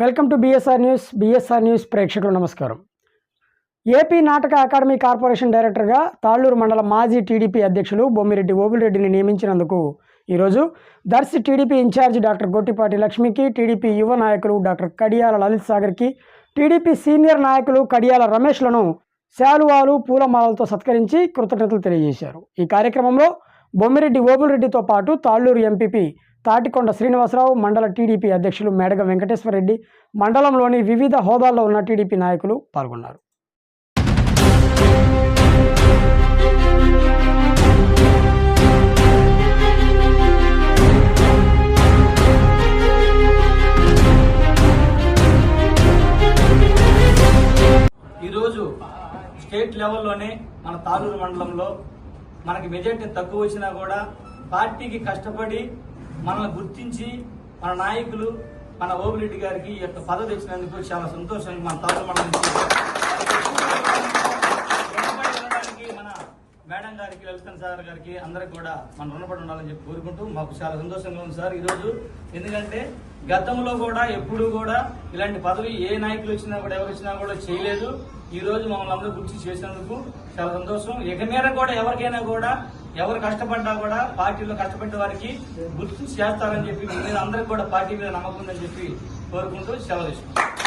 Welcome to BSR news BSR news ప్రేక్షకులు నమస్కారం. AP నాటక అకాడమీ కార్పొరేషన్ డైరెక్టర్గా తాళ్ళూరు మండల మాజీ టీడీపీ అధ్యక్షులు బొమ్మిరెడ్డి ఓబిరెడ్డిని నియమించినందుకు ఈరోజు Darsi TDP in charge doctor Gottipati లక్ష్మికి టీడీపీ యువ నాయకులు డాక్టర్ కడియాల లలిత్ సాగర్కి టీడీపీ సీనియర్ నాయకులు కడియాల రమేష్లను శాలువాలు పూలమాలలతో సత్కరించి కృతజ్ఞతలు తెలియజేశారు. ఈ కార్యక్రమంలో బొమ్మిరెడ్డి ఓబులరెడ్డితో పాటు తాళ్ళూరు ఎంపీపీ తాటికొండ శ్రీనివాసరావు మండల టీడీపీ అధ్యక్షులు మేడగ వెంకటేశ్వరరెడ్డి మండలంలోని వివిధ హోదాల్లో ఉన్న టీడీపీ నాయకులు పాల్గొన్నారు. ఈరోజు స్టేట్ లెవెల్లోనే మన తారూరు మండలంలో మనకి మెజార్టీ తక్కువ వచ్చినా కూడా పార్టీకి కష్టపడి మనల్ని గుర్తించి మన నాయకులు మన ఓబిరెడ్డి గారికి ఈ యొక్క పదవి ఇచ్చినందుకు చాలా సంతోషంగా మన తాలూరు మండలం రుణపడి మన మేడం గారికి లలితన్ సార్ గారికి అందరికి కూడా మన రుణపడి ఉండాలని చెప్పి కోరుకుంటూ మాకు చాలా సంతోషంగా ఉంది సార్ ఈరోజు. ఎందుకంటే గతంలో కూడా ఎప్పుడూ కూడా ఇలాంటి పదవి ఏ నాయకులు వచ్చినా కూడా ఎవరు వచ్చినా కూడా చేయలేదు. ఈ రోజు మమ్మల్ని అందరూ గుర్తు చేసినందుకు చాలా సంతోషం. ఇక మీద కూడా ఎవరికైనా కూడా ఎవరు కష్టపడ్డా కూడా పార్టీలో కష్టపడ్డ వారికి గుర్తు చేస్తారని చెప్పి మీద అందరికి కూడా పార్టీ మీద నమ్మకం ఉందని చెప్పి కోరుకుంటూ సెలవు తీసుకుంటాం